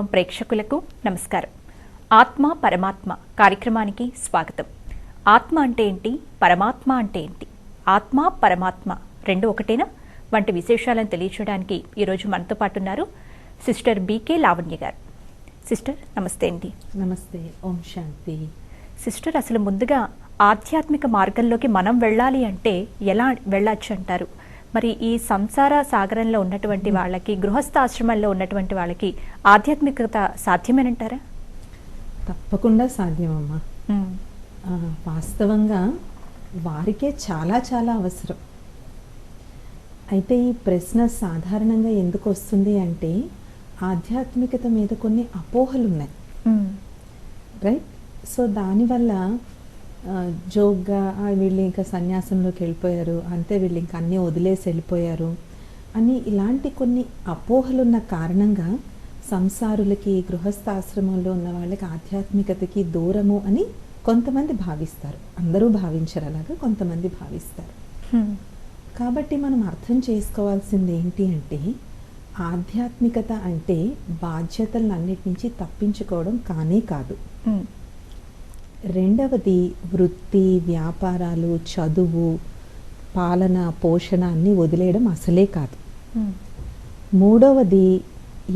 కార్యక్రమం ప్రేక్షకులకు నమస్కారం. ఆత్మ పరమాత్మ కార్యక్రమానికి స్వాగతం. ఆత్మ అంటే ఏంటి? పరమాత్మ అంటే ఏంటి? ఆత్మ పరమాత్మ రెండు ఒకటేనా? వంటి విశేషాలను తెలియచేయడానికి ఈరోజు మనతో పాటు ఉన్నారు సిస్టర్ బీకే లావణ్య గారు. సిస్టర్ నమస్తే అండి. నమస్తే. ఓం శాంతి. సిస్టర్ అసలు ముందుగా ఆధ్యాత్మిక మార్గంలోకి మనం వెళ్ళాలి అంటే ఎలా వెళ్ళొచ్చు అంటారు? మరి ఈ సంసార సాగరంలో ఉన్నటువంటి వాళ్ళకి గృహస్థాశ్రమంలో ఉన్నటువంటి వాళ్ళకి ఆధ్యాత్మికత సాధ్యమేనంటారా? తప్పకుండా సాధ్యమమ్మా. వాస్తవంగా వారికే చాలా చాలా అవసరం. అయితే ఈ ప్రశ్న సాధారణంగా ఎందుకు వస్తుంది అంటే ఆధ్యాత్మికత మీద కొన్ని అపోహలు ఉన్నాయి రైట్? సో దానివల్ల జోక్గా "ఆ, వీళ్ళు ఇంకా సన్యాసంలోకి వెళ్ళిపోయారు అంతే వీళ్ళు ఇంకా అన్నీ వదిలేసి వెళ్ళిపోయారు అని ఇలాంటి కొన్ని అపోహలు ఉన్న కారణంగా సంసారులకి గృహస్థాశ్రమంలో ఉన్న వాళ్ళకి ఆధ్యాత్మికతకి దూరము అని కొంతమంది భావిస్తారు. అందరూ భావించరు అలాగా కొంతమంది భావిస్తారు. కాబట్టి మనం అర్థం చేసుకోవాల్సింది ఏంటి అంటే ఆధ్యాత్మికత అంటే బాధ్యతలన్నిటి నుంచి తప్పించుకోవడం కానే కాదు. రెండవది వృత్తి వ్యాపారాలు చదువు పాలన పోషణ అన్నీ వదిలేయడం అసలే కాదు. మూడవది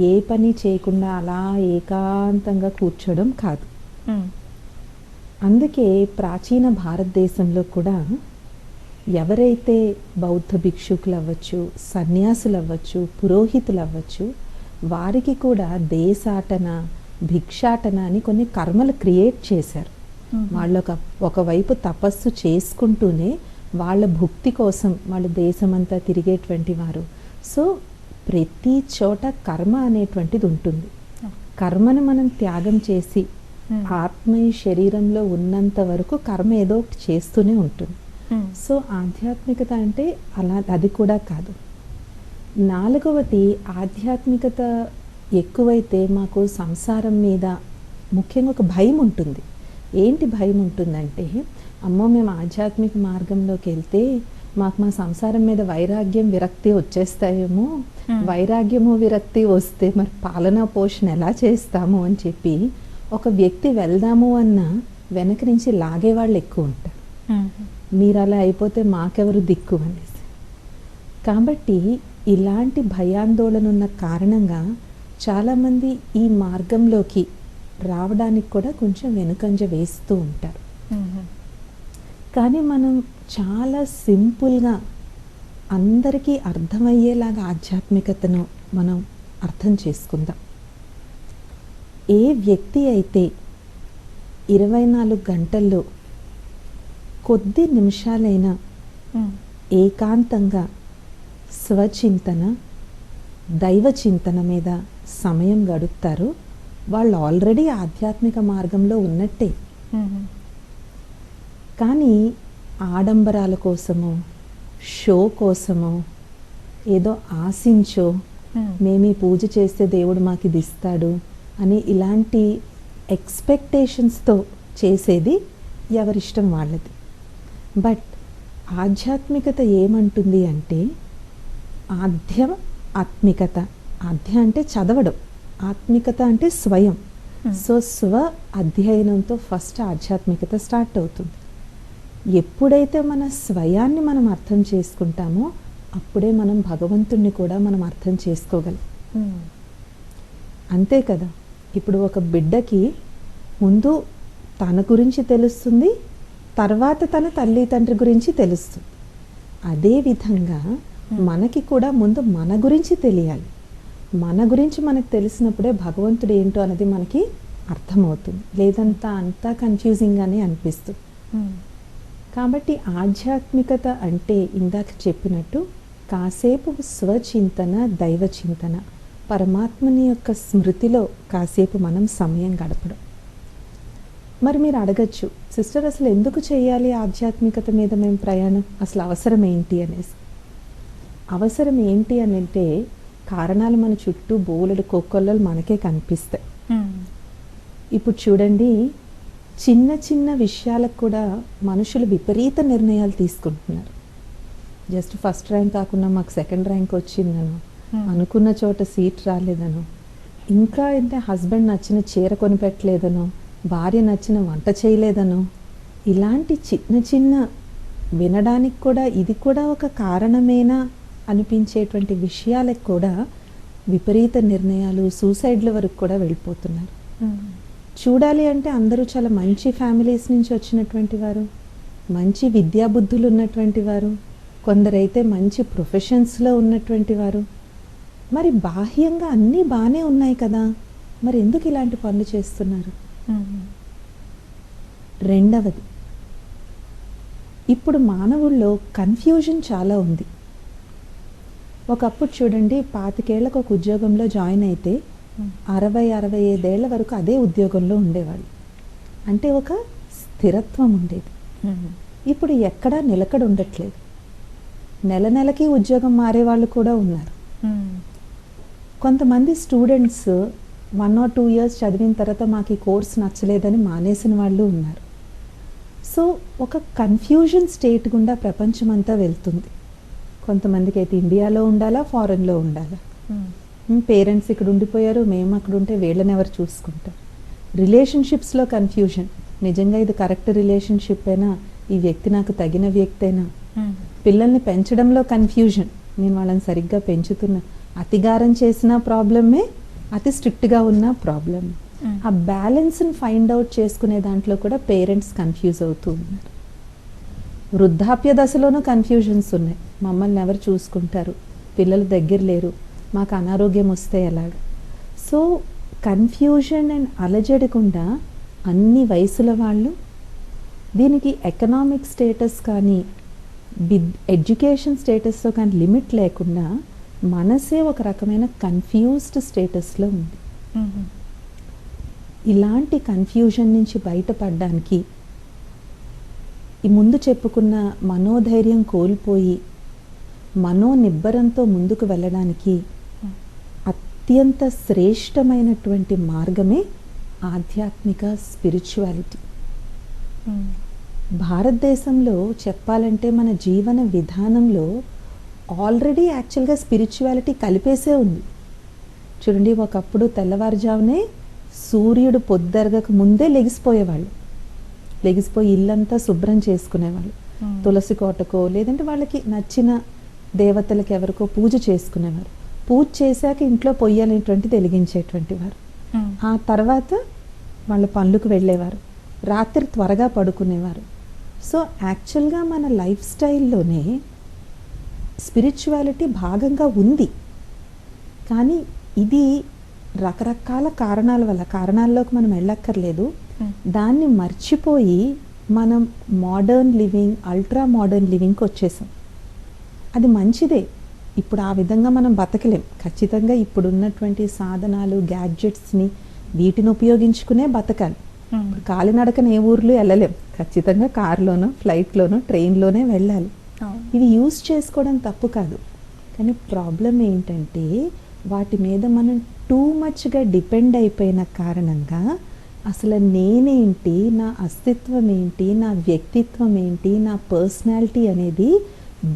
ఏ పని చేయకుండా అలా ఏకాంతంగా కూర్చోవడం కాదు. అందుకే ప్రాచీన భారతదేశంలో కూడా ఎవరైతే బౌద్ధ భిక్షుకులు అవ్వచ్చు సన్యాసులు అవ్వచ్చు పురోహితులు అవ్వచ్చు వారికి కూడా దేశాటన భిక్షాటన అని కొన్ని కర్మలు క్రియేట్ చేశారు. వాళ్ళు ఒక ఒకవైపు తపస్సు చేసుకుంటూనే వాళ్ళ భుక్తి కోసం వాళ్ళు దేశమంతా తిరిగేటువంటి వారు. సో ప్రతి చోట కర్మ అనేటువంటిది ఉంటుంది. కర్మను మనం త్యాగం చేసి ఆత్మ ఈ శరీరంలో ఉన్నంత వరకు కర్మ ఏదో ఒకటి చేస్తూనే ఉంటుంది. సో ఆధ్యాత్మికత అంటే అలా అది కూడా కాదు. నాలుగవది ఆధ్యాత్మికత ఎక్కువైతే మాకు సంసారం మీద ముఖ్యంగా ఒక భయం ఉంటుంది. ఏంటి భయం ఉంటుందంటే అమ్మో మేము ఆధ్యాత్మిక మార్గంలోకి వెళ్తే మాకు మా సంసారం మీద వైరాగ్యం విరక్తి వచ్చేస్తాయేమో. వైరాగ్యము విరక్తి వస్తే మరి పాలనా పోషణ ఎలా చేస్తాము అని చెప్పి ఒక వ్యక్తి వెళ్దాము అన్న వెనక నుంచి లాగే వాళ్ళు ఎక్కువ ఉంటారు. మీరు అలా అయిపోతే మాకెవరు దిక్కు అనేసి. కాబట్టి ఇలాంటి భయాందోళన ఉన్న కారణంగా చాలామంది ఈ మార్గంలోకి రావడానికి కూడా కొంచెం వెనుకంజ వేస్తూ ఉంటారు. కానీ మనం చాలా సింపుల్గా అందరికీ అర్థమయ్యేలాగా ఆధ్యాత్మికతను మనం అర్థం చేసుకుందాం. ఏ వ్యక్తి అయితే ఇరవై నాలుగు గంటల్లో కొద్ది నిమిషాలైనా ఏకాంతంగా స్వచింతన దైవ చింతన మీద సమయం గడుపుతారో వాళ్ళు ఆల్రెడీ ఆధ్యాత్మిక మార్గంలో ఉన్నట్టే. కానీ ఆడంబరాల కోసమో షో కోసమో ఏదో ఆశించో మేము. ఈ పూజ చేస్తే దేవుడు మాకు ఇది ఇస్తాడు అని ఇలాంటి ఎక్స్పెక్టేషన్స్తో చేసేది ఎవరిష్టం వాళ్ళది. బట్ ఆధ్యాత్మికత ఏమంటుంది అంటే ఆధ్య ఆత్మికత. ఆధ్య అంటే చదవడం. ఆత్మికత అంటే స్వయం. సో స్వ అధ్యయనంతో ఫస్ట్ ఆధ్యాత్మికత స్టార్ట్ అవుతుంది. ఎప్పుడైతే మన స్వయాన్ని మనం అర్థం చేసుకుంటామో అప్పుడే మనం భగవంతుణ్ణి కూడా మనం అర్థం చేసుకోగలం. అంతే కదా? ఇప్పుడు ఒక బిడ్డకి ముందు తన గురించి తెలుస్తుంది తర్వాత తన తల్లి తండ్రి గురించి తెలుస్తుంది. అదే విధంగా మనకి కూడా ముందు మన గురించి తెలియాలి. మన గురించి మనకు తెలిసినప్పుడే భగవంతుడు ఏంటో అనేది మనకి అర్థమవుతుంది. లేదంతా అంతా కన్ఫ్యూజింగ్గానే అనిపిస్తుంది. కాబట్టి ఆధ్యాత్మికత అంటే ఇందాక చెప్పినట్టు కాసేపు స్వచింతన దైవ చింతన పరమాత్మని యొక్క స్మృతిలో కాసేపు మనం సమయం గడపడం. మరి మీరు అడగచ్చు సిస్టర్ అసలు ఎందుకు చేయాలి ఆధ్యాత్మికత మీద మేము ప్రయాణం? అసలు అవసరం ఏంటి? అనేసి. అవసరం ఏంటి అని అంటే కారణాలు మన చుట్టూ బోలెడు కోకొల్లలు మనకే కనిపిస్తాయి. ఇప్పుడు చూడండి చిన్న చిన్న విషయాలకు కూడా మనుషులు విపరీత నిర్ణయాలు తీసుకుంటున్నారు. జస్ట్ ఫస్ట్ ర్యాంక్ కాకుండా మాకు సెకండ్ ర్యాంక్ వచ్చిందను. అనుకున్న చోట సీట్ రాలేదను. ఇంకా అయితే హస్బెండ్ నచ్చిన చీర కొనిపెట్టలేదనో. భార్య నచ్చిన వంట చేయలేదనో. ఇలాంటి చిన్న చిన్న వినడానికి కూడా ఇది కూడా ఒక కారణమేనా? అనిపించేటువంటి విషయాలకు కూడా విపరీత నిర్ణయాలు సూసైడ్ల వరకు కూడా వెళ్ళిపోతున్నారు. చూడాలి అంటే అందరూ చాలా మంచి ఫ్యామిలీస్ నుంచి వచ్చినటువంటి వారు మంచి విద్యాబుద్ధులు ఉన్నటువంటి వారు కొందరైతే మంచి ప్రొఫెషన్స్లో ఉన్నటువంటి వారు. మరి బాహ్యంగా అన్నీ బాగానే ఉన్నాయి కదా మరి ఎందుకు ఇలాంటి పనులు చేస్తున్నారు? రెండవది ఇప్పుడు మానవుల్లో కన్ఫ్యూజన్ చాలా ఉంది. ఒకప్పుడు చూడండి పాతికేళ్ళకు ఒక ఉద్యోగంలో జాయిన్ అయితే అరవై అరవై ఐదేళ్ళ వరకు అదే ఉద్యోగంలో ఉండేవాళ్ళు. అంటే ఒక స్థిరత్వం ఉండేది. ఇప్పుడు ఎక్కడా నిలకడ ఉండట్లేదు. నెల నెలకి ఉద్యోగం మారే వాళ్ళు కూడా ఉన్నారు. కొంతమంది students one or two years చదివిన తర్వాత మాకు ఈ కోర్స్ నచ్చలేదని మానేసిన వాళ్ళు ఉన్నారు. సో ఒక కన్ఫ్యూజన్ స్టేట్ గుండా ప్రపంచం అంతా వెళ్తుంది. కొంతమందికి అయితే ఇండియాలో ఉండాలా ఫారెన్లో ఉండాలా? పేరెంట్స్ ఇక్కడ ఉండిపోయారు మేము అక్కడ ఉంటే వీళ్ళని ఎవరు చూసుకుంటారు? రిలేషన్షిప్స్లో కన్ఫ్యూజన్. నిజంగా ఇది కరెక్ట్ రిలేషన్షిప్ అయినా ఈ వ్యక్తి నాకు తగిన వ్యక్తి అయినా. పిల్లల్ని పెంచడంలో కన్ఫ్యూజన్. నేను వాళ్ళని సరిగ్గా పెంచుతున్నా. అతిగారం చేసిన ప్రాబ్లమే అతి స్ట్రిక్ట్గా ఉన్న ప్రాబ్లమ్. ఆ బ్యాలెన్స్ని ఫైండ్ అవుట్ చేసుకునే దాంట్లో కూడా పేరెంట్స్ కన్ఫ్యూజ్ అవుతూ ఉన్నారు. వృద్ధాప్య దశలోనూ కన్ఫ్యూజన్స్ ఉన్నాయి. మమ్మల్ని ఎవరు చూసుకుంటారు? పిల్లలు దగ్గర లేరు. మాకు అనారోగ్యం వస్తే ఎలాగ? సో కన్ఫ్యూజన్ అండ్ అలజడికుండా అన్ని వయసుల వాళ్ళు దీనికి ఎకనామిక్ స్టేటస్ కానీ ఎడ్యుకేషన్ స్టేటస్లో కానీ లిమిట్ లేకుండా మనసే ఒక రకమైన కన్ఫ్యూజ్డ్ స్టేటస్లో ఉంది. ఇలాంటి కన్ఫ్యూజన్ నుంచి బయటపడడానికి ఈ ముందు చెప్పుకున్న మనోధైర్యం కోల్పోయి మనోనిబ్బరంతో ముందుకు వెళ్ళడానికి అత్యంత శ్రేష్టమైనటువంటి మార్గమే ఆధ్యాత్మిక స్పిరిచువాలిటీ. భారతదేశంలో చెప్పాలంటే మన జీవన విధానంలో ఆల్రెడీ యాక్చువల్గా స్పిరిచువాలిటీ కలిపేసే ఉంది. చూడండి ఒకప్పుడు తెల్లవారుజామునే సూర్యుడు పొద్దరగక ముందే లెగిసిపోయేవాళ్ళు. లెగిసిపోయి ఇల్లంతా శుభ్రం చేసుకునేవాళ్ళు. తులసి కోటకో లేదంటే వాళ్ళకి నచ్చిన దేవతలకు ఎవరికో పూజ చేసుకునేవారు. పూజ చేశాక ఇంట్లో పొయ్యి అనేటువంటిది వెలిగించేటువంటి వారు. ఆ తర్వాత వాళ్ళ పనులకు వెళ్ళేవారు. రాత్రి త్వరగా పడుకునేవారు. సో యాక్చువల్గా మన లైఫ్ స్టైల్లోనే స్పిరిచువాలిటీ భాగంగా ఉంది. కానీ ఇది రకరకాల కారణాల వల్ల కారణాల్లోకి మనం వెళ్ళక్కర్లేదు. దాన్ని మర్చిపోయి మనం మోడర్న్ లివింగ్ అల్ట్రా మోడర్న్ లివింగ్కి వచ్చేసాం. అది మంచిదే. ఇప్పుడు ఆ విధంగా మనం బతకలేం. ఖచ్చితంగా ఇప్పుడు ఉన్నటువంటి సాధనాలు గ్యాడ్జెట్స్ని వీటిని ఉపయోగించుకునే బతకాలి. ఇప్పుడు కాలినడకన ఏ ఊర్లు వెళ్ళలేం. ఖచ్చితంగా కారులోనో ఫ్లైట్లోనో ట్రైన్లోనే వెళ్ళాలి. ఇవి యూజ్ చేసుకోవడం తప్పు కాదు. కానీ ప్రాబ్లం ఏంటంటే వాటి మీద మనం టూ మచ్గా డిపెండ్ అయిపోయిన కారణంగా అసలు నేనేంటి? నా అస్తిత్వం ఏంటి నా వ్యక్తిత్వం ఏంటి నా పర్సనాలిటీ అనేది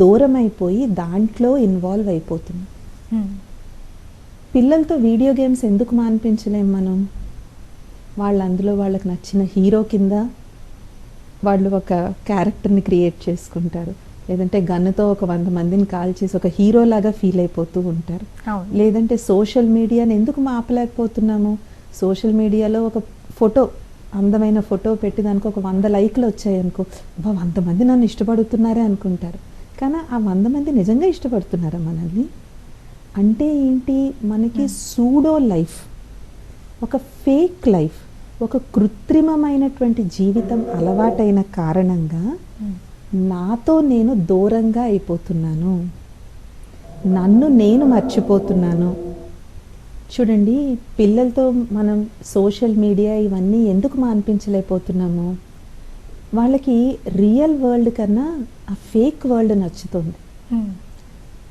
దూరం అయిపోయి దాంట్లో ఇన్వాల్వ్ అయిపోతుంది. పిల్లలతో వీడియో గేమ్స్ ఎందుకు మానిపించలేం మనం? వాళ్ళు అందులో వాళ్ళకి నచ్చిన హీరో కింద వాళ్ళు ఒక క్యారెక్టర్ని క్రియేట్ చేసుకుంటారు. లేదంటే గన్నుతో ఒక వంద మందిని కాల్ చేసి ఒక హీరో లాగా ఫీల్ అయిపోతూ ఉంటారు. లేదంటే సోషల్ మీడియాని ఎందుకు మాపలేకపోతున్నాము? సోషల్ మీడియాలో ఒక ఫోటో అందమైన ఫోటో పెట్టి దానికి ఒక వంద లైక్లు వచ్చాయనుకో అబ్బా వంద మంది నన్ను ఇష్టపడుతున్నారే అనుకుంటారు. కానీ ఆ వంద మంది నిజంగా ఇష్టపడుతున్నారా మనల్ని? అంటే ఏంటి? మనకి సూడో లైఫ్ ఒక ఫేక్ లైఫ్ ఒక కృత్రిమమైనటువంటి జీవితం అలవాటైన కారణంగా నాతో నేను దూరంగా అయిపోతున్నాను. నన్ను నేను మర్చిపోతున్నాను. చూడండి పిల్లలతో మనం సోషల్ మీడియా ఇవన్నీ ఎందుకు మాన్పించలేకపోతున్నాము? వాళ్ళకి రియల్ వరల్డ్ కన్నా ఆ ఫేక్ వరల్డ్ నచ్చుతుంది.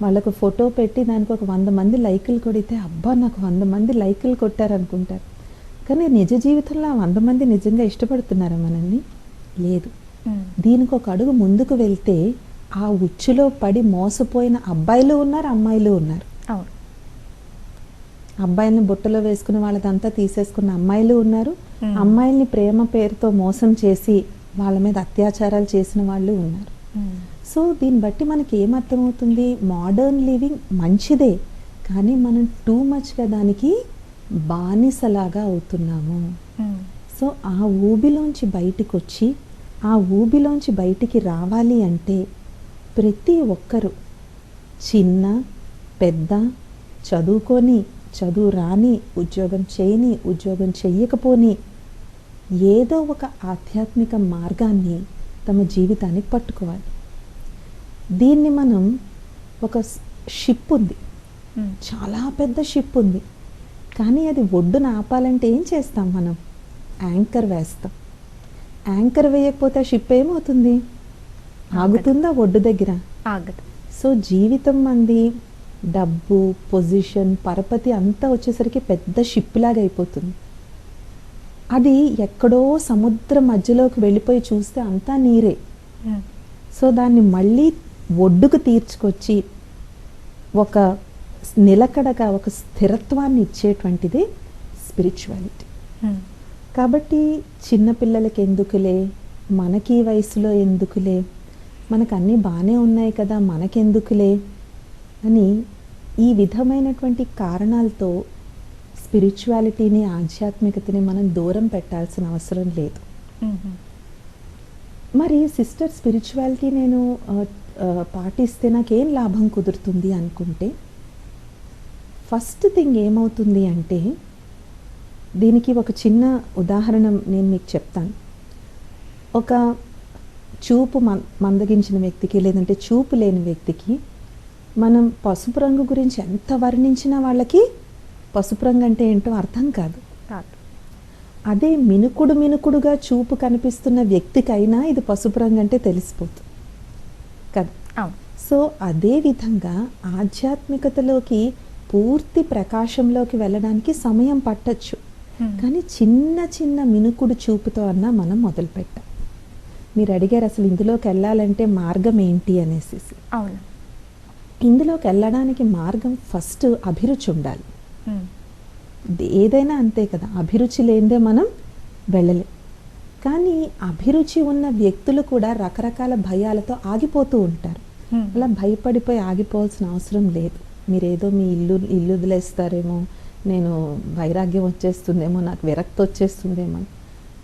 వాళ్ళకు ఫోటో పెట్టి దానికి ఒక వంద మంది లైకులు కొడితే అబ్బా నాకు వంద మంది లైకులు కొట్టారనుకుంటారు. కానీ నిజ జీవితంలో ఆ వంద మంది నిజంగా ఇష్టపడుతున్నారా మనల్ని? లేదు. దీనికి ఒక అడుగు ముందుకు వెళ్తే ఆ ఉచ్చులో పడి మోసపోయిన అబ్బాయిలు ఉన్నారు అమ్మాయిలు ఉన్నారు. అవును. అబ్బాయిల్ని బుట్టలో వేసుకున్న వాళ్ళదంతా తీసేసుకున్న అమ్మాయిలు ఉన్నారు. అమ్మాయిల్ని ప్రేమ పేరుతో మోసం చేసి వాళ్ళ మీద అత్యాచారాలు చేసిన వాళ్ళు ఉన్నారు. సో దీన్ని బట్టి మనకి ఏమర్థమవుతుంది మోడర్న్ లివింగ్ మంచిదే కానీ మనం టూ మచ్గా దానికి బానిసలాగా అవుతున్నాము. సో ఆ ఊబిలోంచి బయటికి వచ్చి ఆ ఊబిలోంచి బయటికి రావాలి అంటే ప్రతి ఒక్కరూ చిన్న పెద్ద చదువుకొని చదువు రాని ఉద్యోగం చేయని ఉద్యోగం చెయ్యకపోని ఏదో ఒక ఆధ్యాత్మిక మార్గాన్ని తమ జీవితానికి పట్టుకోవాలి. దీన్ని మనం ఒక షిప్ ఉంది. చాలా పెద్ద షిప్ ఉంది. కానీ అది ఒడ్డున ఆపాలంటే ఏం చేస్తాం మనం? యాంకర్ వేస్తాం. యాంకర్ వేయకపోతే ఆ షిప్ ఏమవుతుంది? ఆగుతుందా ఒడ్డు దగ్గర? ఆగదు. సో జీవితం మంది డబ్బు పొజిషన్ పరపతి అంతా వచ్చేసరికి పెద్ద షిప్ లాగా అయిపోతుంది. అది ఎక్కడో సముద్రం మధ్యలోకి వెళ్ళిపోయి చూస్తే అంతా నీరే. సో దాన్ని మళ్ళీ ఒడ్డుకు తీర్చుకొచ్చి ఒక నిలకడగా ఒక స్థిరత్వాన్ని ఇచ్చేటువంటిది స్పిరిచువాలిటీ. ఉమ్, కాబట్టి చిన్నపిల్లలకి ఎందుకులే? మనకి వయసులో ఎందుకులే? మనకు అన్నీ బాగానే ఉన్నాయి కదా మనకెందుకులే? అని ఈ విధమైనటువంటి కారణాలతో స్పిరిచువాలిటీని ఆధ్యాత్మికతని మనం దూరం పెట్టాల్సిన అవసరం లేదు. మరి సిస్టర్ స్పిరిచువాలిటీ నేను పాటిస్తే నాకేం లాభం కుదురుతుంది అనుకుంటే ఫస్ట్ థింగ్ ఏమవుతుంది అంటే దీనికి ఒక చిన్న ఉదాహరణ నేను మీకు చెప్తాను. ఒక చూపు మందగించిన వ్యక్తికి లేదంటే చూపు లేని వ్యక్తికి మనం పసుపు రంగు గురించి ఎంత వర్ణించినా వాళ్ళకి పసుపు రంగు అంటే ఏంటో అర్థం కాదు. అదే మినుకుడు మినుకుడుగా చూపు కనిపిస్తున్న వ్యక్తికైనా ఇది పసుపు రంగు అంటే తెలిసిపోతుంది కదా? సో అదే విధంగా ఆధ్యాత్మికతలోకి పూర్తి ప్రకాశంలోకి వెళ్ళడానికి సమయం పట్టచ్చు. కానీ చిన్న చిన్న మినుకుడు చూపుతో అన్నా మనం మొదలు పెట్టాం మీరు అడిగారు అసలు ఇందులోకి వెళ్ళాలంటే మార్గం ఏంటి అనేసి. అవును. ఇందులోకి వెళ్ళడానికి మార్గం ఫస్ట్ అభిరుచి ఉండాలి. ఇది ఏదైనా అంతే కదా అభిరుచి లేనిదే మనం వెళ్ళలేం. కానీ అభిరుచి ఉన్న వ్యక్తులు కూడా రకరకాల భయాలతో ఆగిపోతూ ఉంటారు. ఉమ్, అలా భయపడిపోయి ఆగిపోవాల్సిన అవసరం లేదు. మీరేదో మీ ఇల్లు ఇల్లు వదిలేస్తారేమో నేను వైరాగ్యం వచ్చేస్తుందేమో నాకు విరక్తి వచ్చేస్తుందేమో.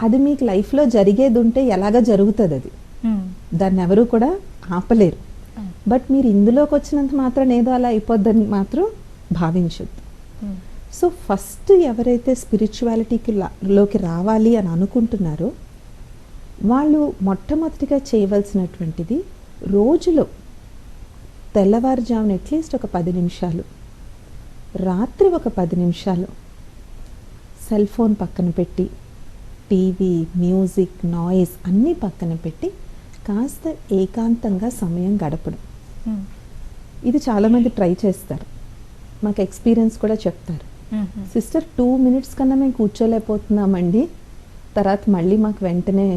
అది మీకు లైఫ్లో జరిగేది ఉంటే ఎలాగ జరుగుతుంది అది? ఉమ్, దాన్ని ఎవరు కూడా ఆపలేరు. బట్ మీరు ఇందులోకి వచ్చినంత మాత్రం ఏదో అలా అయిపోద్దని మాత్రం భావించొద్దు. ఉమ్, సో ఫస్ట్ ఎవరైతే స్పిరిచువాలిటీకి లోకి రావాలి అని అనుకుంటున్నారో వాళ్ళు మొట్టమొదటిగా చేయవలసినటువంటిది రోజులో తెల్లవారుజామున అట్లీస్ట్ ఒక పది నిమిషాలు రాత్రి ఒక పది నిమిషాలు సెల్ ఫోన్ పక్కన పెట్టి టీవీ మ్యూజిక్ నాయిస్ అన్నీ పక్కన పెట్టి కాస్త ఏకాంతంగా సమయం గడపడం. ఇది చాలామంది ట్రై చేస్తారు. మాకు ఎక్స్పీరియన్స్ కూడా చెప్తారు. సిస్టర్ టూ మినిట్స్ కన్నా మేము కూర్చోలేకపోతున్నామండి. తర్వాత మళ్ళీ మాకు వెంటనే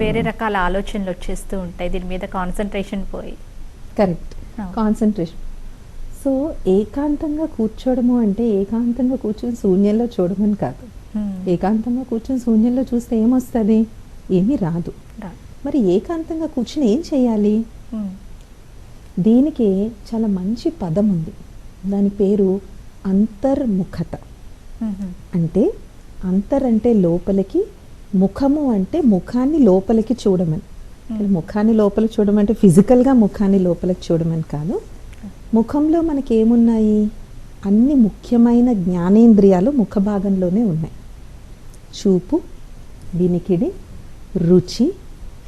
వేరే రకాల ఆలోచనలు వచ్చేస్తూ ఉంటాయి. దీని మీద కాన్సన్ట్రేషన్ పోయి. కరెక్ట్. కాన్సన్ట్రేషన్ సో ఏకాంతంగా కూర్చోవడము అంటే ఏకాంతంగా కూర్చొని శూన్యంలో చూడమని కాదు. ఉమ్, ఏకాంతంగా కూర్చొని శూన్యంలో చూస్తే ఏమొస్తుంది? ఏమీ రాదు. మరి ఏకాంతంగా కూర్చుని ఏం చేయాలి? దీనికి చాలా మంచి పదం ఉంది. దాని పేరు అంతర్ముఖత. అంటే అంతర్ అంటే లోపలికి ముఖము అంటే ముఖాన్ని లోపలికి చూడమని. ముఖాన్ని లోపల చూడమంటే ఫిజికల్గా ముఖాన్ని లోపలికి చూడమని కాదు. ముఖంలో మనకి ఏమున్నాయి అన్ని ముఖ్యమైన జ్ఞానేంద్రియాలు ముఖ భాగంలోనే ఉన్నాయి. చూపు వినికిడి రుచి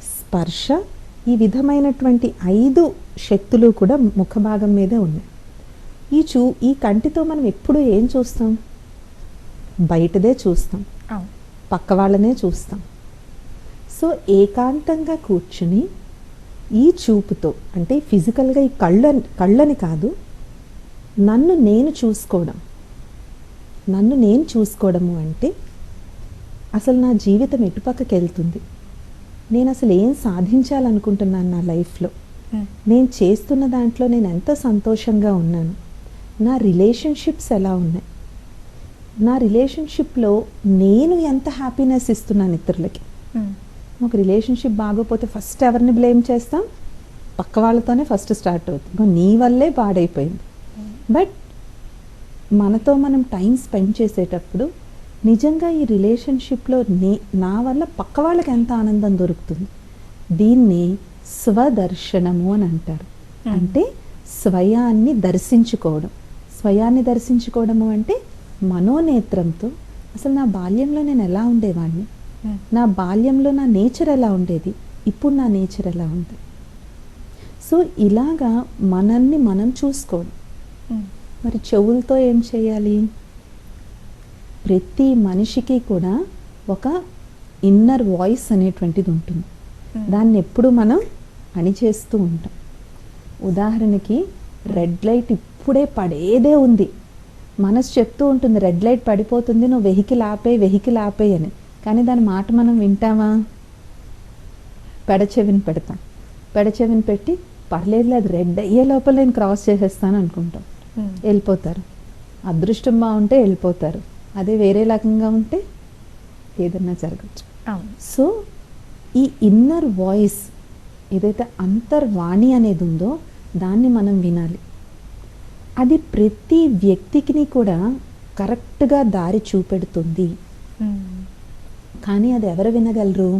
స్పర్శ ఈ విధమైనటువంటి ఐదు శక్తులు కూడా ముఖ భాగం మీదే ఉన్నాయి. ఈ చూ ఈ కంటితో మనం ఎప్పుడు ఏం చూస్తాం? బయటదే చూస్తాం. పక్క వాళ్ళనే చూస్తాం. సో ఏకాంతంగా కూర్చుని ఈ చూపుతో అంటే ఫిజికల్గా ఈ కళ్ళ కళ్ళని కాదు నన్ను నేను చూసుకోవడం. నన్ను నేను చూసుకోవడము అంటే అసలు నా జీవితం ఎటుపక్కకి వెళ్తుంది నేను అసలు ఏం సాధించాలనుకుంటున్నాను నా లైఫ్లో? నేను చేస్తున్న దాంట్లో నేను ఎంత సంతోషంగా ఉన్నాను. నా రిలేషన్షిప్స్ ఎలా ఉన్నాయి? నా రిలేషన్షిప్లో నేను ఎంత హ్యాపీనెస్ ఇస్తున్నాను ఇతరులకి? ఒక రిలేషన్షిప్ బాగోపోతే ఫస్ట్ ఎవరిని బ్లేమ్ చేస్తాం? పక్క వాళ్ళతోనే ఫస్ట్ స్టార్ట్ అవుతుంది. నీ వల్లే పాడైపోయింది. బట్ మనతో మనం టైం స్పెండ్ చేసేటప్పుడు నిజంగా ఈ రిలేషన్షిప్లో నే నా వల్ల పక్క వాళ్ళకి ఎంత ఆనందం దొరుకుతుంది? దీన్ని స్వదర్శనము అని అంటారు. Hmm. అంటే స్వయాన్ని దర్శించుకోవడం. స్వయాన్ని దర్శించుకోవడము అంటే మనోనేత్రంతో అసలు నా బాల్యంలో నేను ఎలా ఉండేవాడిని ఉమ్, నా బాల్యంలో నా నేచర్ ఎలా ఉండేది? ఇప్పుడు నా నేచర్ ఎలా ఉంది? సో ఇలాగా మనల్ని మనం చూసుకోవడం. ఉమ్, మరి చెవులతో ఏం చేయాలి? ప్రతి మనిషికి కూడా ఒక ఇన్నర్ వాయిస్ అనేటువంటిది ఉంటుంది. దాన్ని ఎప్పుడు మనం అణిచేస్తూ ఉంటాం. ఉదాహరణకి రెడ్ లైట్ ఇప్పుడే పడేదే ఉంది. మనసు చెప్తూ ఉంటుంది రెడ్ లైట్ పడిపోతుంది నువ్వు వెహికల్ ఆపే వెహికల్ ఆపే అని. కానీ దాని మాట మనం వింటామా? పెడచెవిని పెడతాం. పెడచెవిని పెట్టి పర్లేదులే అది రెడ్ అయ్యే లోపల నేను క్రాస్ చేసేస్తాను అనుకుంటాం. ఉమ్, వెళ్ళిపోతారు. అదృష్టం బాగుంటే వెళ్ళిపోతారు. అదే వేరే రకంగా ఉంటే ఏదన్నా జరగచ్చు. సో ఈ ఇన్నర్ వాయిస్ ఏదైతే అంతర్వాణి అనేది ఉందో దాన్ని మనం వినాలి. అది ప్రతి వ్యక్తికి కూడా కరెక్ట్గా దారి చూపెడుతుంది. కానీ అది ఎవరు వినగలరు?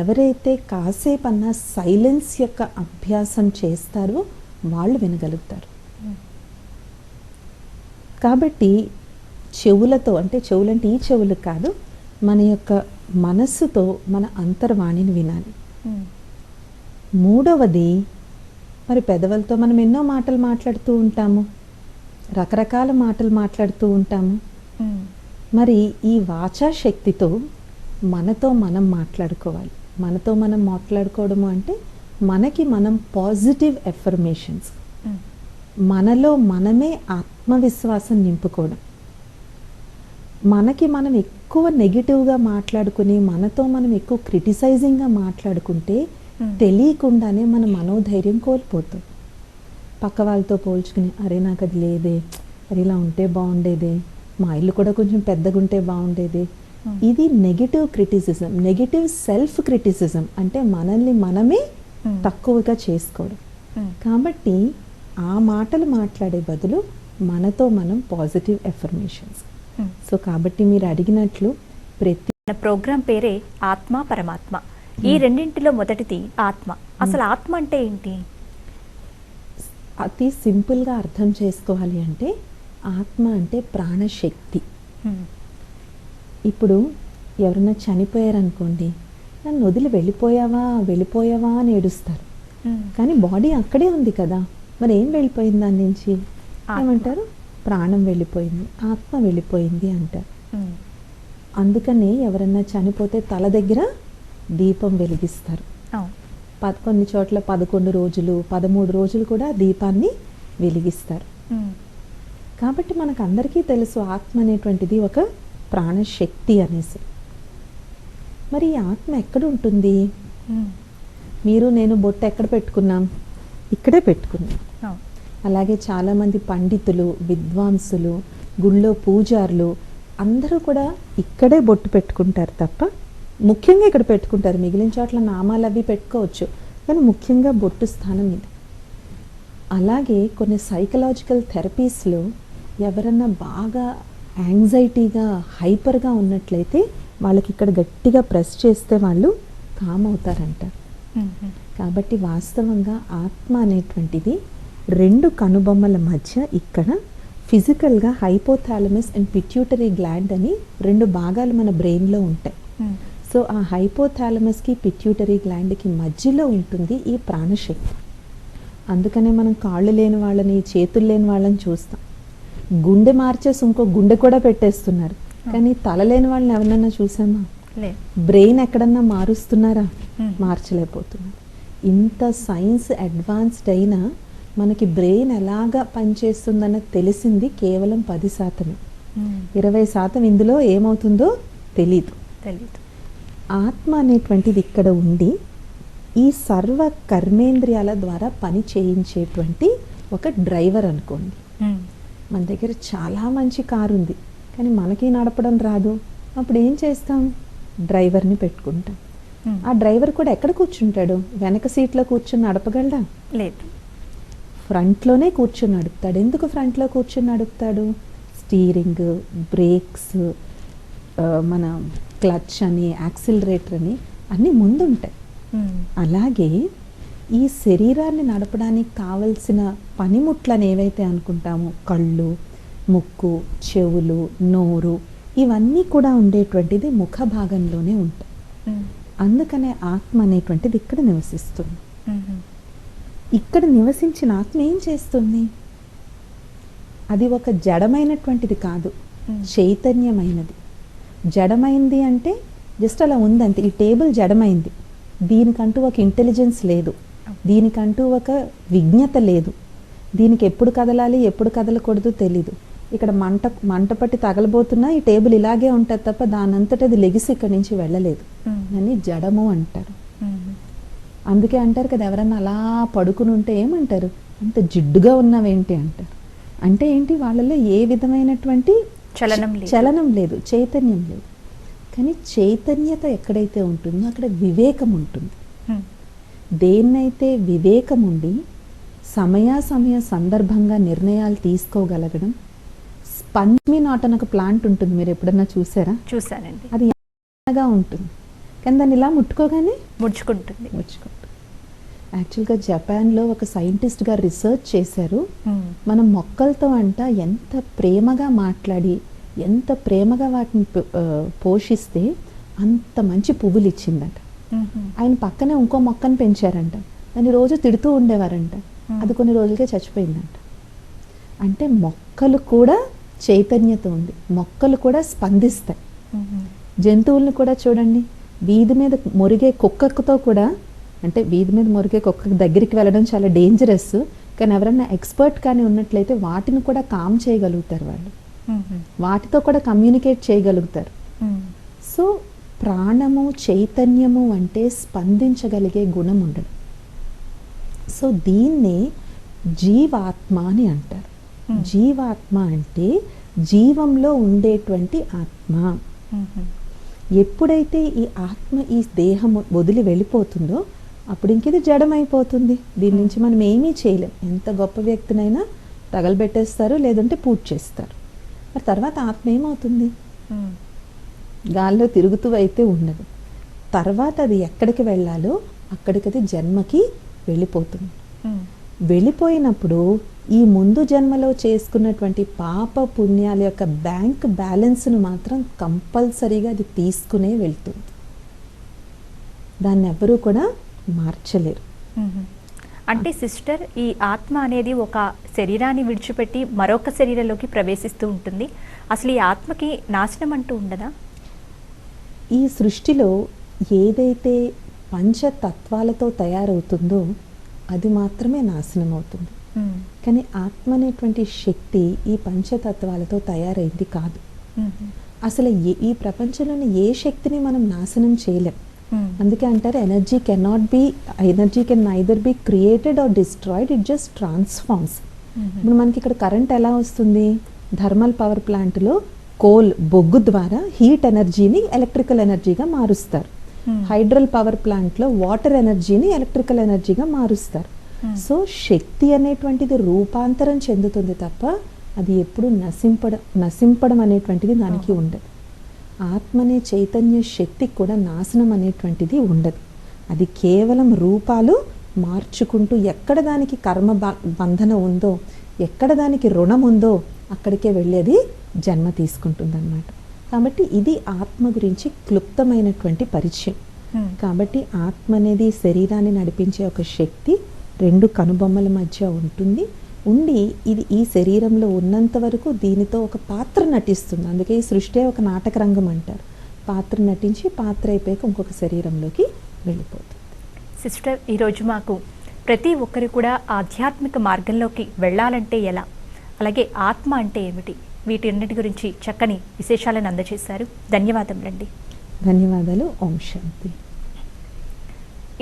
ఎవరైతే కాసేపన్నా సైలెన్స్ యొక్క అభ్యాసం చేస్తారో వాళ్ళు వినగలుగుతారు. కాబట్టి చెవులతో అంటే చెవులంటే ఈ చెవులు కాదు మన యొక్క మనస్సుతో మన అంతర్వాణిని వినాలి. మూడవది మరి పెదవులతో మనం ఎన్నో మాటలు మాట్లాడుతూ ఉంటాము. రకరకాల మాటలు మాట్లాడుతూ ఉంటాము. మరి ఈ వాచా శక్తితో మనతో మనం మాట్లాడుకోవాలి. మనతో మనం మాట్లాడుకోవడము అంటే మనకి మనం పాజిటివ్ ఎఫర్మేషన్స్. మనలో మనమే ఆత్మవిశ్వాసం నింపుకోవడం. మనకి మనం ఎక్కువ నెగిటివ్గా మాట్లాడుకుని మనతో మనం ఎక్కువ క్రిటిసైజింగ్గా మాట్లాడుకుంటే. తెలియకుండానే మన మనోధైర్యం కోల్పోతాం పక్క వాళ్ళతో పోల్చుకుని అరే నాకు అది లేదే అరే ఇలా ఉంటే బాగుండేదే మా ఇల్లు కూడా కొంచెం పెద్దగా ఉంటే బాగుండేదే Hmm. ఇది negative criticism negative self criticism అంటే మనల్ని మనమే Hmm. తక్కువగా చేసుకోవడం. కాబట్టి ఆ మాటలు మాట్లాడే బదులు మనతో మనం పాజిటివ్ ఎఫర్మేషన్స్. సో కాబట్టి మీరు అడిగినట్లు ప్రతి మన ప్రోగ్రాం పేరే ఆత్మ పరమాత్మ ఈ రెండింటిలో మొదటిది ఆత్మ. అసలు ఆత్మ అంటే ఏంటి? అతి సింపుల్గా అర్థం చేసుకోవాలి అంటే ఆత్మ అంటే ప్రాణశక్తి. ఇప్పుడు ఎవరైనా చనిపోయారనుకోండి నన్ను వదిలి వెళ్ళిపోయావా వెళ్ళిపోయావా అని ఏడుస్తారు. కానీ బాడీ అక్కడే ఉంది కదా మరి ఏం వెళ్ళిపోయింది దాని నుంచి. ఏమంటారు? ప్రాణం వెళ్ళిపోయింది ఆత్మ వెళ్ళిపోయింది అంటారు. అందుకని ఎవరన్నా చనిపోతే తల దగ్గర దీపం వెలిగిస్తారు. కొన్ని చోట్ల పదకొండు రోజులు పదమూడు రోజులు కూడా దీపాన్ని వెలిగిస్తారు. కాబట్టి మనకు అందరికీ తెలుసు ఆత్మ అనేటువంటిది ఒక ప్రాణశక్తి అనేసి. మరి ఈ ఆత్మ ఎక్కడ ఉంటుంది? మీరు నేను బొట్టు ఎక్కడ పెట్టుకున్నాం? ఇక్కడే పెట్టుకున్నాం. అలాగే చాలామంది పండితులు విద్వాంసులు గుళ్ళో పూజారులు అందరూ కూడా ఇక్కడే బొట్టు పెట్టుకుంటారు తప్ప ముఖ్యంగా ఇక్కడ పెట్టుకుంటారు. మిగిలిన చోట్ల నామాలు అవి పెట్టుకోవచ్చు. కానీ ముఖ్యంగా బొట్టు స్థానం ఇది. అలాగే కొన్ని సైకలాజికల్ థెరపీస్లో ఎవరన్నా బాగా యాంగ్జైటీగా హైపర్గా ఉన్నట్లయితే వాళ్ళకి ఇక్కడ గట్టిగా ప్రెస్ చేస్తే వాళ్ళు కామ్ అవుతారంట. కాబట్టి వాస్తవంగా ఆత్మ అనేటువంటిది రెండు కనుబొమ్మల మధ్య ఇక్కడ ఫిజికల్గా హైపోథాలమస్ అండ్ పిట్యూటరీ గ్లాండ్ అని రెండు భాగాలు మన బ్రెయిన్లో ఉంటాయి. సో ఆ హైపోథాలమస్కి పిట్యూటరీ గ్లాండ్కి మధ్యలో ఉంటుంది ఈ ప్రాణశక్తి. అందుకనే మనం కాళ్ళు లేని వాళ్ళని చేతులు లేని వాళ్ళని చూస్తాం. గుండె మార్చేసి ఇంకో గుండె కూడా పెట్టేస్తున్నారు. కానీ తల లేని వాళ్ళని ఎవరినన్నా చూసామా? బ్రెయిన్ ఎక్కడన్నా మారుస్తున్నారా. మార్చలేకపోతున్నారు. ఇంత సైన్స్ అడ్వాన్స్డ్ అయినా మనకి బ్రెయిన్ ఎలాగా పనిచేస్తుందన్నది తెలిసింది కేవలం పది శాతమే. ఇరవై శాతం ఇందులో ఏమవుతుందో తెలీదు. తెలీదు. ఆత్మ అనేటువంటిది ఇక్కడ ఉండి ఈ సర్వ కర్మేంద్రియాల ద్వారా పని చేయించేటువంటి ఒక డ్రైవర్ అనుకోండి. మన దగ్గర చాలా మంచి కారు ఉంది. కానీ మనకి నడపడం రాదు. అప్పుడు ఏం చేస్తాం? డ్రైవర్ని పెట్టుకుంటాం. ఆ డ్రైవర్ కూడా ఎక్కడ కూర్చుంటాడు? వెనక సీట్లో కూర్చుని నడపగలడా? లేదు. ఫ్రంట్లోనే కూర్చుని నడుపుతాడు. ఎందుకు ఫ్రంట్లో కూర్చుని నడుపుతాడు? స్టీరింగ్ బ్రేక్స్ మన క్లచ్ అని యాక్సిలరేటర్ అని అన్నీ ముందుంటాయి ఉమ్. అలాగే ఈ శరీరాన్ని నడపడానికి కావలసిన పనిముట్లను ఏవైతే అనుకుంటామో కళ్ళు ముక్కు చెవులు నోరు ఇవన్నీ కూడా ఉండేటువంటిది ముఖ భాగంలోనే ఉంటాయి ఉమ్. అందుకనే ఆత్మ అనేటువంటిది ఇక్కడ నివసిస్తుంది ఉమ్. ఇక్కడ నివసించిన ఆత్మ ఏం చేస్తుంది అది ఒక జడమైనటువంటిది కాదు Hmm. చైతన్యమైనది జడమైంది అంటే జస్ట్ అలా ఉందంతే. ఈ టేబుల్ జడమైంది. దీనికంటూ ఒక ఇంటెలిజెన్స్ లేదు. దీనికంటూ ఒక విజ్ఞత లేదు. దీనికి ఎప్పుడు కదలాలి ఎప్పుడు కదలకూడదు తెలీదు. ఇక్కడ మంట మంట పట్టి తగలబోతున్నా ఈ టేబుల్ ఇలాగే ఉంటుంది తప్ప దానంతట అది లెగిసి ఇక్కడి నుంచి వెళ్ళలేదు. దాన్ని జడము అంటారు. అందుకే అంటారు కదా ఎవరన్నా అలా పడుకుని ఉంటే ఏమంటారు? అంత జిడ్డుగా ఉన్నావేంటి అంటారు. అంటే ఏంటి? వాళ్ళలో ఏ విధమైనటువంటి చలనం. చలనం లేదు చైతన్యం లేదు. కానీ చైతన్యత ఎక్కడైతే ఉంటుందో అక్కడ వివేకం ఉంటుంది. దేన్నైతే వివేకం ఉండి సమయాసమయ సందర్భంగా నిర్ణయాలు తీసుకోగలగడం స్పంజ్మి నాట్ అని ఒక ప్లాంట్ ఉంటుంది. మీరు ఎప్పుడన్నా చూసారా? చూశానండి. అది ఉంటుంది. కానీ దాన్ని ఇలా ముట్టుకోగానే ముడుచుకుంటుంది. ముడుచుకుంటుంది యాక్చువల్గా జపాన్లో ఒక సైంటిస్ట్ గారు రీసెర్చ్ చేశారు ఉమ్. మనం మొక్కలతో అంట ఎంత ప్రేమగా మాట్లాడి ఎంత ప్రేమగా వాటిని పోషిస్తే అంత మంచి పువ్వులు ఇచ్చిందట ఉమ్. ఆయన పక్కనే ఇంకో మొక్కను పెంచారంట దాన్ని రోజు తిడుతూ ఉండేవారంట Hmm. అది కొన్ని రోజులకే చచ్చిపోయిందంట అంటే మొక్కలు కూడా చైతన్యత ఉంది మొక్కలు కూడా స్పందిస్తాయి ఉమ్. జంతువులను కూడా చూడండి వీధి మీద మొరిగే కుక్కతో కూడా అంటే వీధి మీద మొరిగే కుక్క దగ్గరికి వెళ్ళడం చాలా డేంజరస్ కానీ ఎవరన్నా ఎక్స్పర్ట్ కానీ ఉన్నట్లయితే వాటిని కూడా కామ్ చేయగలుగుతారు వాళ్ళు. వాటితో కూడా కమ్యూనికేట్ చేయగలుగుతారు. సో ప్రాణము చైతన్యము అంటే స్పందించగలిగే గుణం ఉండడం సో దీన్నే జీవాత్మ అని అంటారు. జీవాత్మ అంటే జీవంలో ఉండేటువంటి ఆత్మ. ఎప్పుడైతే ఈ ఆత్మ ఈ దేహం వదిలి వెళ్ళిపోతుందో అప్పుడు ఇంక ఇది జడమైపోతుంది. దీని నుంచి మనం ఏమీ చేయలేం. ఎంత గొప్ప వ్యక్తినైనా తగలబెట్టేస్తారు లేదంటే పూజ చేస్తారు మరి తర్వాత ఆత్మ ఏమవుతుంది? ఉమ్. గాల్లో తిరుగుతూ అయితే ఉండదు. తర్వాత అది ఎక్కడికి వెళ్ళాలో అక్కడికి అది జన్మకి వెళ్ళిపోతుంది. ఉమ్. వెళ్ళిపోయినప్పుడు ఈ ముందు జన్మలో చేసుకున్నటువంటి పాప పుణ్యాల యొక్క బ్యాంక్ బ్యాలెన్స్ను మాత్రం కంపల్సరీగా అది తీసుకునే వెళ్తుంది. దాన్ని ఎవరూ కూడా మార్చలేరు. అంటే సిస్టర్ ఈ ఆత్మ అనేది ఒక శరీరాన్ని విడిచిపెట్టి మరొక శరీరంలోకి ప్రవేశిస్తూ ఉంటుంది అసలు ఈ ఆత్మకి నాశనం అంటూ ఉండదా ఈ సృష్టిలో ఏదైతే పంచతత్వాలతో తయారవుతుందో అది మాత్రమే నాశనం అవుతుంది. కానీ ఆత్మ అనేటువంటి శక్తి ఈ పంచతత్వాలతో తయారైంది కాదు. అసలు ఈ ప్రపంచంలోని ఏ శక్తిని మనం నాశనం చేయలేం. అందుకే అంటారు energy cannot be energy can neither be created or destroyed it just transforms. ఇప్పుడు మనకి ఇక్కడ కరెంట్ ఎలా వస్తుంది థర్మల్ పవర్ ప్లాంట్లో కోల్ బొగ్గు ద్వారా హీట్ ఎనర్జీని ఎలక్ట్రికల్ ఎనర్జీగా మారుస్తారు Hmm. హైడ్రల్ పవర్ ప్లాంట్లో వాటర్ ఎనర్జీని ఎలక్ట్రికల్ ఎనర్జీగా మారుస్తారు Hmm. సో శక్తి అనేటువంటిది రూపాంతరం చెందుతుంది తప్ప అది ఎప్పుడు నశింపడం నశింపడం అనేటువంటిది దానికి. ఉండదు ఆత్మ అనే చైతన్య శక్తికి కూడా నాశనం అనేటువంటిది ఉండదు. అది కేవలం రూపాలు మార్చుకుంటూ ఎక్కడ దానికి కర్మ బంధన ఉందో ఎక్కడ దానికి రుణం ఉందో అక్కడికే వెళ్ళేది జన్మ తీసుకుంటుందన్నమాట. కాబట్టి ఇది ఆత్మ గురించి క్లుప్తమైనటువంటి పరిచయం. కాబట్టి ఆత్మ అనేది శరీరాన్ని నడిపించే ఒక శక్తి రెండు కనుబొమ్మల మధ్య ఉంటుంది. ఉండి ఇది ఈ శరీరంలో ఉన్నంత వరకు దీనితో ఒక పాత్ర నటిస్తుంది. అందుకే ఈ సృష్టి ఒక నాటక రంగం అంటారు. పాత్ర నటించి పాత్ర అయిపోయాక ఇంకొక శరీరంలోకి వెళ్ళిపోతుంది. సిస్టర్ ఈరోజు మాకు ప్రతి ఒక్కరు కూడా ఆధ్యాత్మిక మార్గంలోకి వెళ్ళాలంటే ఎలా? అలాగే ఆత్మ అంటే ఏమిటి? వీటన్నిటి గురించి చక్కని విశేషాలను అందజేశారు. ధన్యవాదములండి ధన్యవాదాలు. ఓం శాంతి.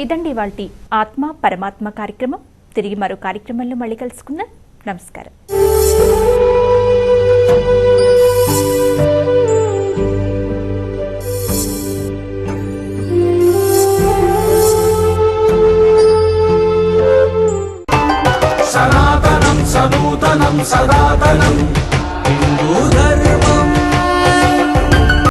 ఇదండి వాళ్ళ ఆత్మ పరమాత్మ కార్యక్రమం. తిరిగి మరో కార్యక్రమంలో మళ్ళీ కలుసుకుందాం. నమస్కారం. సనాతనం సనూతనం సనాతనం